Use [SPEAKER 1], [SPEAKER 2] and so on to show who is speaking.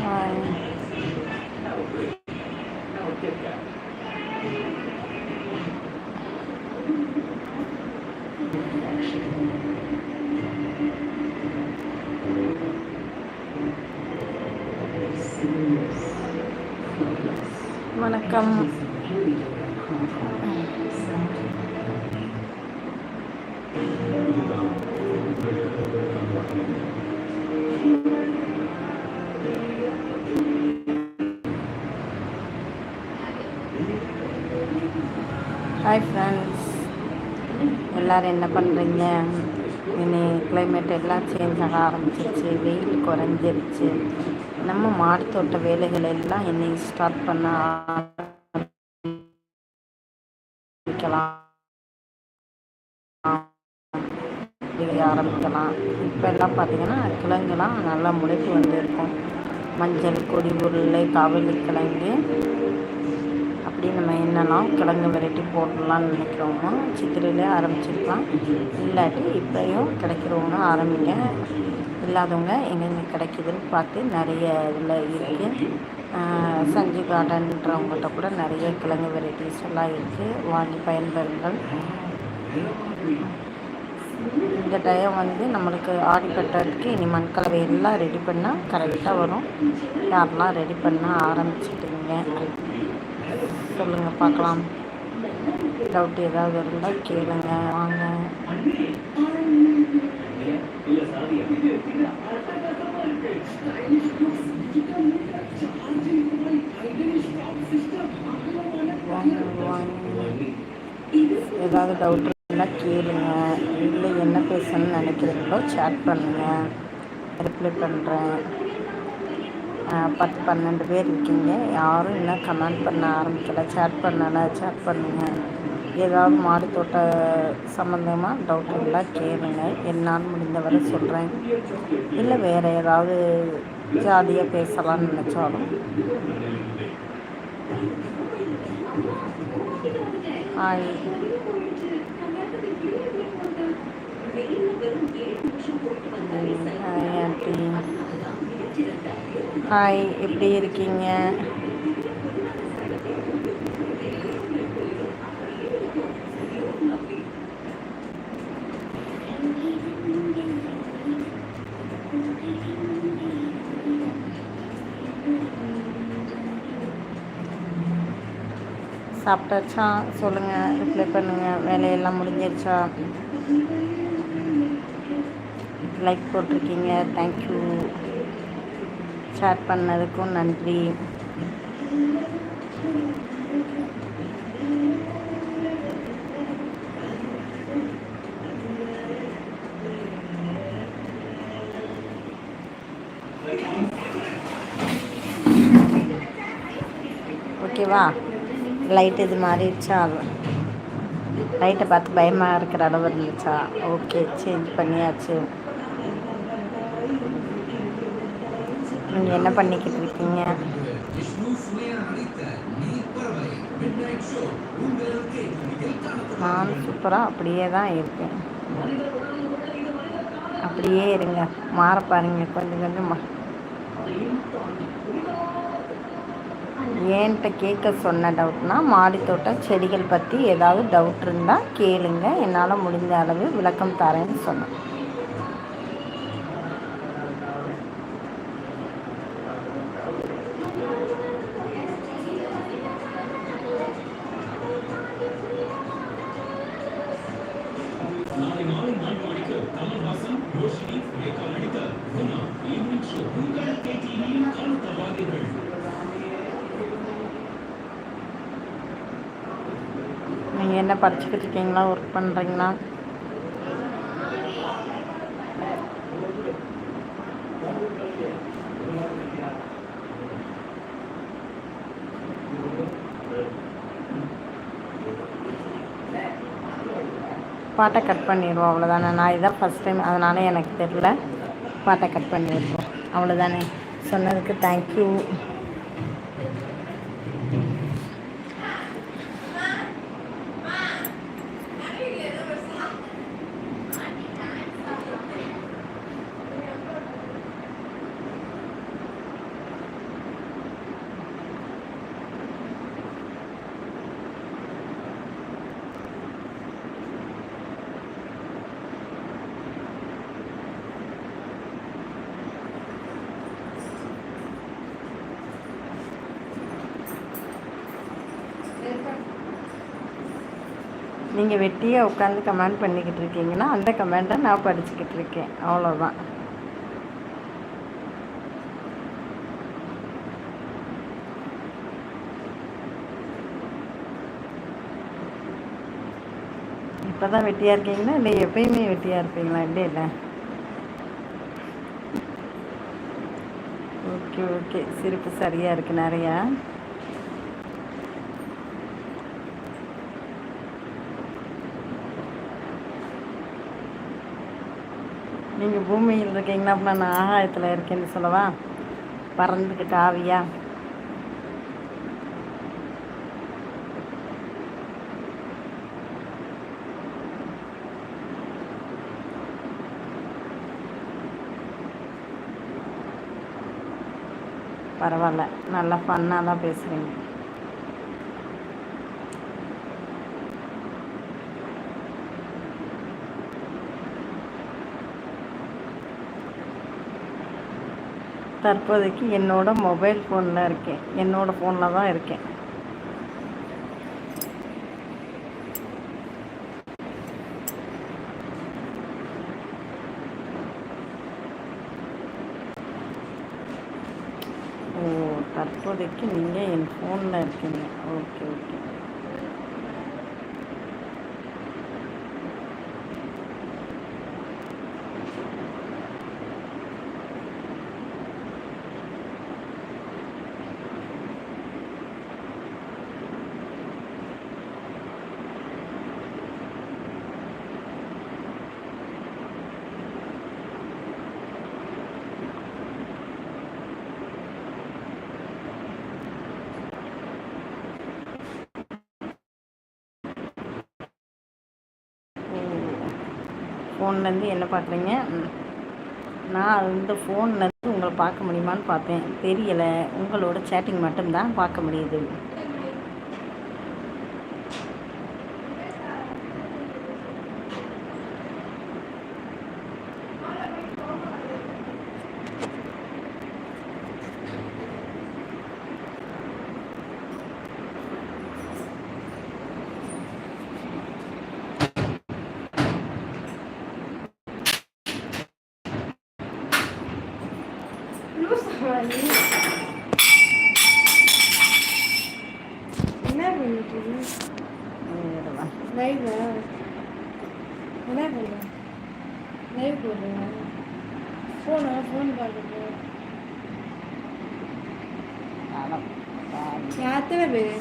[SPEAKER 1] はい。வணக்கம். Hi friends எல்லோரும் என்ன பண்ணுறீங்க இனி கிளைமேட் எல்லாம் சேஞ்ச் ஆக ஆரம்பிச்சிருச்சு வெயில் குறைஞ்சிருச்சு. நம்ம மாடி தோட்ட வேலைகள் எல்லாம் இன்னைக்கு ஸ்டார்ட் பண்ண ஆரம்பிக்கலாம். ஆரம்பிக்கலாம். இப்போ எல்லாம் பார்த்தீங்கன்னா கிழங்குலாம் நல்லா முளைப்பு வந்துருக்கும். மஞ்சள் கொடி உருளை காவலி கிழங்கு அப்படி நம்ம என்னெல்லாம் கிழங்கு வெரைட்டி போடலாம்னு நினைக்கிறோமோ சித்திரையிலே ஆரம்பிச்சிருக்கலாம். இல்லாட்டி இப்போயும் கிடைக்கிறவங்க ஆரம்பிங்க. இல்லாதவங்க எங்கெங்கே கிடைக்குதுன்னு பார்த்து நிறைய இதில் இருக்குது சஞ்சு கார்டன்றவங்கள்ட்ட கூட நிறைய கிழங்கு வெரைட்டிஸ் எல்லாம் இருக்குது வாங்கி பயன்பெறுங்கள். இந்த டயம் வந்து நம்மளுக்கு ஆடி கட்டுறதுக்கு இனி மண்கலவை எல்லாம் ரெடி பண்ணால் கரெக்டாக வரும். யாரெல்லாம் ரெடி பண்ண ஆரம்பிச்சிட்டிங்க? சொல்லுங்கள் பார்க்கலாம். டவுட் ஏதாவது இருந்தால் கேளுங்க. வாங்க ஏதாவது டவுட் இருந்தால் கேளுங்க. இல்லை என்ன பேசணும்னு நினைக்கிறீங்களோ சேட் பண்ணுங்கள் ரிப்ளை பண்ணுறேன் பத்து பன்னெண்டு பேர் இருக்கீங்க. யாரும் இன்னும் கமெண்ட் பண்ண ஆரம்பிக்கலை. சேட் பண்ணலை சேட் பண்ணுங்கள் ஏதாவது மாடி தோட்ட சம்மந்தமாக டவுட் இருந்தால் கேளுங்க. என்னால் முடிந்தவரை சொல்கிறேன் இல்லை வேறு ஏதாவது ஜாலியாக பேசலாம்னு நினச்சாலும். ஹாய் ஹாய் ஆண்டி ஹாய் எப்படி இருக்கீங்க? சாப்பிட்டாச்சா? சொல்லுங்கள் ரிப்ளை பண்ணுங்கள் வேலையெல்லாம் முடிஞ்சிருச்சா? லைக் போட்டிருக்கீங்க. தேங்க்யூ ஷேர் பண்ணதுக்கும் நன்றி. ஓகேவா லைட் இது மாறிடுச்சா? லைட்டை பார்த்து பயமாக இருக்கிற அளவு இருந்துச்சா? ஓகே சேஞ்ச் பண்ணியாச்சு. நீங்கள் என்ன பண்ணிக்கிட்டு இருக்கீங்க? நான் சூப்பராக அப்படியே தான் இருக்கேன். அப்படியே இருங்க. மாற பாருங்க கொஞ்சம் கொஞ்சமாக ஏன்ட்ட கேட்க சொன்ன டவுட்னா மாடித்தோட்டம் செடிகள் பற்றி ஏதாவது டவுட் இருந்தால் கேளுங்க. என்னால் முடிஞ்ச அளவு விளக்கம் தரேன்னு சொன்னேன். நீங்கள் என்ன படிச்சுக்கிட்டு இருக்கீங்களா? ஒர்க் பண்ணுறீங்களா பாட்டை கட் பண்ணிடுவோம் அவ்வளோதானே நான் இதான் ஃபஸ்ட் டைம் அதனால் எனக்கு தெரில பாட்டை கட் பண்ணிடுவோம். அவ்வளோதானே சொன்னதுக்கு தேங்க்யூ நீங்கள் வெட்டியாக உட்காந்து கமெண்ட் பண்ணிக்கிட்டு இருக்கீங்கன்னா அந்த கமெண்ட்டை நான் படிச்சுக்கிட்டு இருக்கேன். அவ்வளோதான் இப்போ தான் வெட்டியாக இருக்கீங்களா? இல்லை எப்பயுமே வெட்டியாக இருப்பீங்களா? இல்லை இல்லை. Okay okay. சிரிப்பு சரியாக இருக்குது நிறையா. நீங்கள் பூமியில் இருக்கீங்கன்னா அப்படின்னா நான் ஆகாயத்தில் இருக்கேன்னு சொல்லவா? பறந்துக்கிட்ட ஆவியா பரவாயில்ல. நல்லா ஃபன்னாக தான் பேசுகிறீங்க தற்போதைக்கு என்னோட மொபைல் ஃபோனில் இருக்கேன். என்னோடய ஃபோனில் தான் இருக்கேன். ஓ தற்போதைக்கு நீங்கள் என் ஃபோனில் இருக்கீங்க. Okay okay. ஃபோன்லேருந்து என்ன பார்க்குறீங்க? நான் இந்த ஃபோன்லேருந்து உங்களை பார்க்க முடியுமான்னு பார்த்தேன். தெரியலை. உங்களோட சேட்டிங் மட்டும்தான் பார்க்க முடியுது.
[SPEAKER 2] என்ன பண்ணிட்டு லைவா என்ன பண்ணுற லைவ் போடுறேன் ஃபோனா ஃபோன் பார்க்குறது எத்தனை பேர்